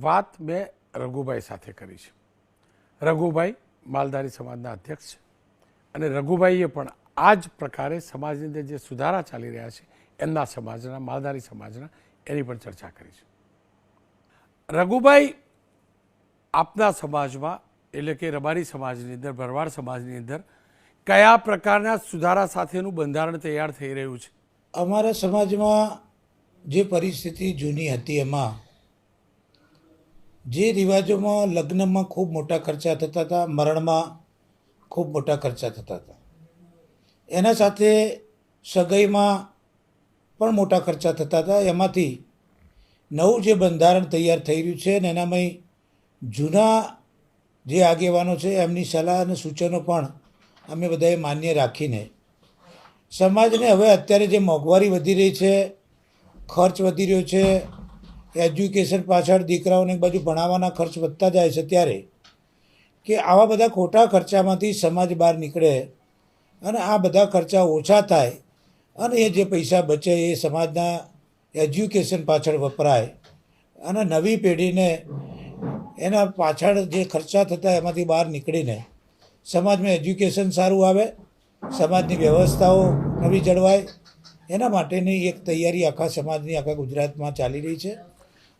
વાત મેં રઘુભાઈ સાથે કરી છે. રઘુભાઈ માલધારી સમાજના અધ્યક્ષ છે અને રઘુભાઈએ પણ આ જ પ્રકારે સમાજની અંદર જે સુધારા ચાલી રહ્યા છે, એમના સમાજના, માલધારી સમાજના, એની પણ ચર્ચા કરી છે. રઘુભાઈ આપના સમાજમાં, એટલે કે રબારી સમાજની અંદર, ભરવાડ સમાજની અંદર, કયા પ્રકારના સુધારા સાથેનું બંધારણ તૈયાર થઈ રહ્યું છે? અમારા સમાજમાં જે પરિસ્થિતિ જૂની હતી એમાં જે રિવાજોમાં લગ્નમાં ખૂબ મોટા ખર્ચા થતા હતા, મરણમાં ખૂબ મોટા ખર્ચા થતા હતા. એના સાથે સગાઈમાં પણ મોટા ખર્ચા થતા હતા. એમાંથી નવું જે બંધારણ તૈયાર થઈ રહ્યું છે ને એનામાં જૂના જે આગેવાનો છે, એમની સલાહ અને સૂચનો પણ અમે બધાએ માન્ય રાખીને સમાજને હવે અત્યારે જે મોંઘવારી વધી રહી છે, ખર્ચ વધી રહ્યો છે એજ્યુકેશન પાછળ દીકરાઓને બાજુ ભણાવવાના ખર્ચ વધતા જાય છે ત્યારે કે આવા બધા ખોટા ખર્ચામાંથી સમાજ બહાર નીકળે અને આ બધા ખર્ચા ઓછા થાય અને એ જે પૈસા બચે એ સમાજના એજ્યુકેશન પાછળ વપરાય અને નવી પેઢીને એના પાછળ જે ખર્ચા થતા એમાંથી બહાર નીકળીને સમાજમાં એજ્યુકેશન સારું આવે, સમાજની વ્યવસ્થાઓ નવી જળવાય, એના માટેની એક તૈયારી આખા સમાજની, આખા ગુજરાતમાં ચાલી રહી છે.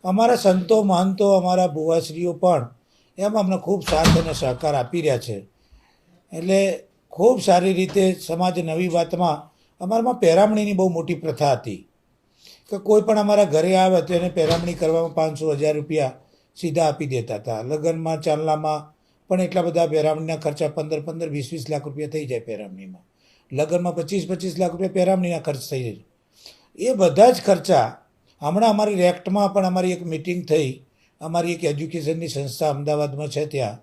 અમારા સંતો, મહંતો, અમારા ભુવાશ્રીઓ પણ એમાં અમને ખૂબ સાથ અને સહકાર આપી રહ્યા છે. એટલે ખૂબ સારી રીતે સમાજ નવી વાતમાં અમારામાં પહેરામણીની બહુ મોટી પ્રથા હતી. કે કોઈ પણ અમારા ઘરે આવે તો એને પહેરામણી કરવામાં પાંચસો હજાર રૂપિયા સીધા આપી દેતા હતા. લગ્નમાં, ચાંદલામાં પણ એટલા બધા પહેરામણીના ખર્ચા પંદર પંદર, વીસ વીસ લાખ રૂપિયા થઈ જાય પહેરામણીમાં લગ્નમાં પચીસ પચીસ લાખ રૂપિયા પહેરામણીના ખર્ચ થઈ જાય. એ બધા જ ખર્ચા હમણાં અમારી રેક્ટમાં પણ અમારી એક મિટિંગ થઈ. અમારી એક એજ્યુકેશનની સંસ્થા અમદાવાદમાં છે ત્યાં.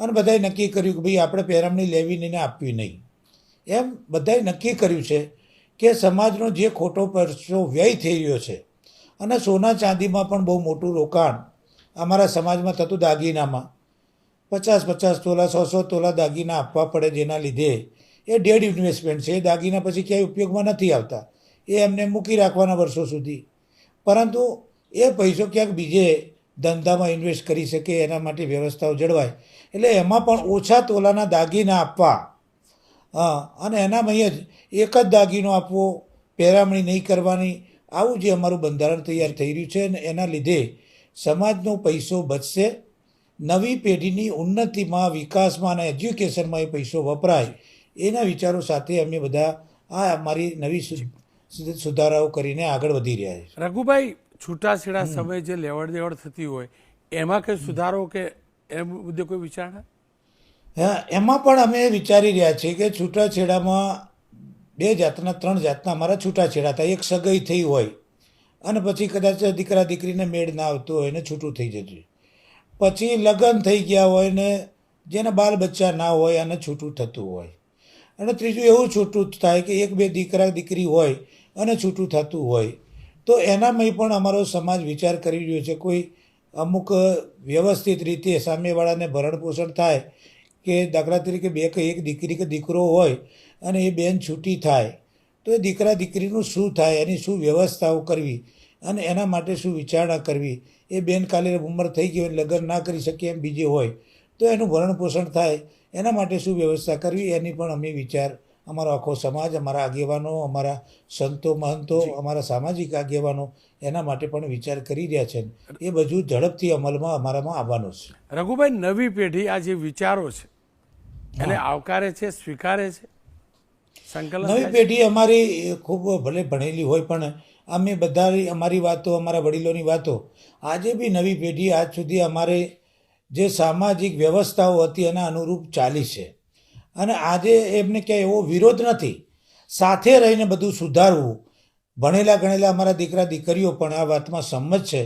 અને બધાએ નક્કી કર્યું કે ભાઈ આપણે પહેરામણી લેવી નહીં આપવી નહીં. એમ બધાએ નક્કી કર્યું છે કે સમાજનો જે ખોટો પરસો વ્યય થઈ રહ્યો છે અને સોના ચાંદીમાં પણ બહુ મોટું રોકાણ અમારા સમાજમાં થતું દાગીનામાં. પચાસ પચાસ તોલા, સો સો તોલા દાગીના આપવા પડે જેના લીધે એ ડેડ ઇન્વેસ્ટમેન્ટ છે. એ દાગીના પછી ક્યાંય ઉપયોગમાં નથી આવતા. એ એમને મૂકી રાખવાના વર્ષો સુધી. પરંતુ એ પૈસો ક્યાંક બીજે ધંધામાં ઇન્વેસ્ટ કરી શકે, એના માટે વ્યવસ્થાઓ જળવાય. એટલે એમાં પણ ઓછા તોલાના દાગીના આપવા. અને એનામાં જ એક જ દાગીનો આપવો, પહેરામણી નહીં કરવાની, આવું જે અમારું બંધારણ તૈયાર થઈ રહ્યું છે અને એના લીધે સમાજનો પૈસો બચશે. નવી પેઢીની ઉન્નતિમાં, વિકાસમાં અને એજ્યુકેશનમાં એ પૈસો વપરાય. એના વિચારો સાથે અમે બધા આ અમારી નવી સુધારાઓ કરીને આગળ વધી રહ્યા છે. રઘુભાઈ છૂટાછેડા સમયે જે લેવડ દેવડ થતી હોય એમાં કઈ સુધારો કે એ મુદ્દે કોઈ વિચારણા? હા એમાં પણ અમે વિચારી રહ્યા છીએ કે છૂટાછેડામાં બે જાતના ત્રણ જાતના અમારા છૂટાછેડા થાય. એક સગાઈ થઈ હોય અને પછી કદાચ દીકરા દીકરીને મેળ ના આવતું હોય ને છૂટું થઈ જતું પછી લગ્ન થઈ ગયા હોય ને જેને બાલ બચ્ચા ના હોય અને છૂટું થતું હોય. અને ત્રીજું એવું છૂટું થાય કે એક બે દીકરા દીકરી હોય અને છૂટું થતું હોય. તો એનામાં પણ અમારો સમાજ વિચાર કરી રહ્યો છે. કોઈ અમુક વ્યવસ્થિત રીતે સામેવાળાને ભરણ પોષણ થાય કે દાખલા તરીકે બે કે એક દીકરી કે દીકરો હોય અને એ બેન છૂટી થાય, તો એ દીકરા દીકરીનું શું થાય? એની શું વ્યવસ્થાઓ કરવી? અને એના માટે શું વિચારણા કરવી? એ બેન કાલે ઉંમર થઈ ગઈ હોય, લગ્ન ના કરી શકીએ એમ બીજી હોય, તો એનું ભરણ પોષણ થાય. એના માટે શું વ્યવસ્થા કરવી? એની પણ અમે વિચાર અમારો આખો સમાજ અમારા આગેવાનો અમારા સંતો મહંતો અમારા સામાજિક આગેવાનો એના માટે પણ વિચાર કરી રહ્યા છે. એ બધું ઝડપથી અમલમાં અમારામાં આવવાનું છે. રઘુભાઈ નવી પેઢી આ જે વિચારો છે એને આવકારે છે સ્વીકારે છે? નવી પેઢી અમારી ખૂબ ભલે ભણેલી હોય પણ અમે બધા અમારી વાતો અમારા વડીલોની વાતો આજે બી નવી પેઢી આજ સુધી અમારે જે સામાજિક વ્યવસ્થાઓ હતી એના અનુરૂપ ચાલી છે. અને આજે એમને ક્યાંય એવો વિરોધ નથી. સાથે રહીને બધું સુધારવું. ભણેલા ગણેલા અમારા દીકરા દીકરીઓ પણ આ વાતમાં સંમત છે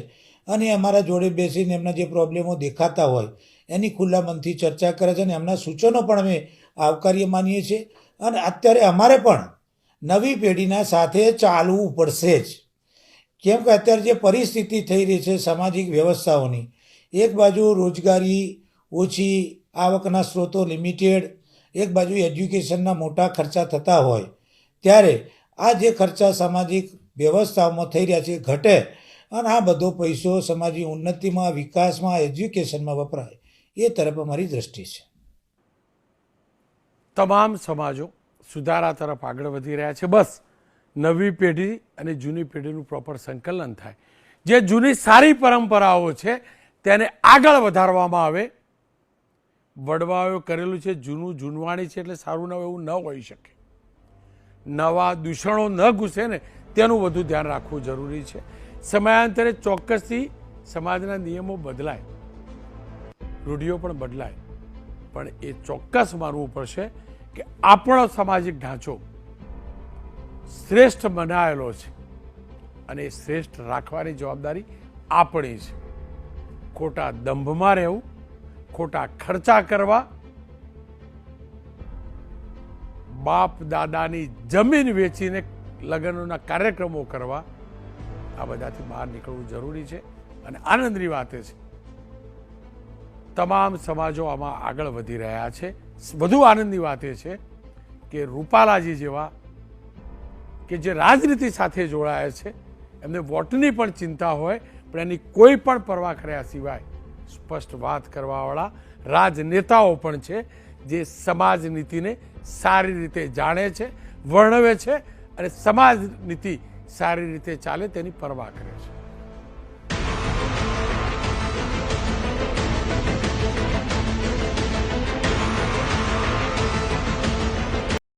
અને અમારા જોડે બેસીને એમના જે પ્રોબ્લેમો દેખાતા હોય, એની ખુલ્લા મનથી ચર્ચા કરે છે અને એમના સૂચનો પણ અમે આવકાર્ય માનીએ છીએ. અને અત્યારે અમારે પણ નવી પેઢીના સાથે ચાલવું પડશે જ. કેમ કે અત્યારે જે પરિસ્થિતિ થઈ રહી છે સામાજિક વ્યવસ્થાઓની, એક બાજુ રોજગારી ઓછી, આવકના સ્ત્રોતો લિમિટેડ એક બાજુ એજ્યુકેશનના મોટા ખર્ચા થતા હોય, ત્યારે આ જે ખર્ચા સામાજિક વ્યવસ્થાઓમાં થઈ રહ્યા છે ઘટે અને આ બધો પૈસો સમાજની ઉન્નતિમાં, વિકાસમાં, એજ્યુકેશનમાં વપરાય. એ તરફ અમારી દ્રષ્ટિ છે. તમામ સમાજો સુધારા તરફ આગળ વધી રહ્યા છે. બસ નવી પેઢી અને જૂની પેઢીનું પ્રોપર સંકલન થાય. જે જૂની સારી પરંપરાઓ છે તેને આગળ વધારવામાં આવે વડવાઓએ કરેલું છે, જૂનું જૂનવાણી છે એટલે સારું ન એવું ન હોઈ શકે. નવા દૂષણો ન ઘૂસે ને તેનું વધુ ધ્યાન રાખવું જરૂરી છે. સમયાંતરે ચોક્કસથી સમાજના નિયમો બદલાય. રૂઢિઓ પણ બદલાય. પણ એ ચોક્કસ માનવું પડશે કે આપણો સામાજિક ઢાંચો શ્રેષ્ઠ બનાવેલો છે અને એ શ્રેષ્ઠ રાખવાની જવાબદારી આપણી છે. ખોટા દંભમાં રહેવું ખોટા ખર્ચા કરવા, બાપ દાદાની જમીન વેચીને લગ્નોના કાર્યક્રમો કરવા, આ બધાથી બહાર નીકળવું જરૂરી છે અને આનંદની વાત છે. તમામ સમાજો આમાં આગળ વધી રહ્યા છે. વધુ આનંદની વાત એ છે કે રૂપાલાજી જેવા કે જે રાજનીતિ સાથે જોડાયા છે, એમને વોટની પણ ચિંતા હોય, પણ એની કોઈ પણ પરવા કર્યા સિવાય સ્પષ્ટ વાત કરવાવાળા રાજનેતાઓ પણ છે, જે સમાજ નીતિને સારી રીતે જાણે છે, વર્ણવે છે અને સમાજ નીતિ સારી રીતે ચાલે તેની પરવા કરે છે.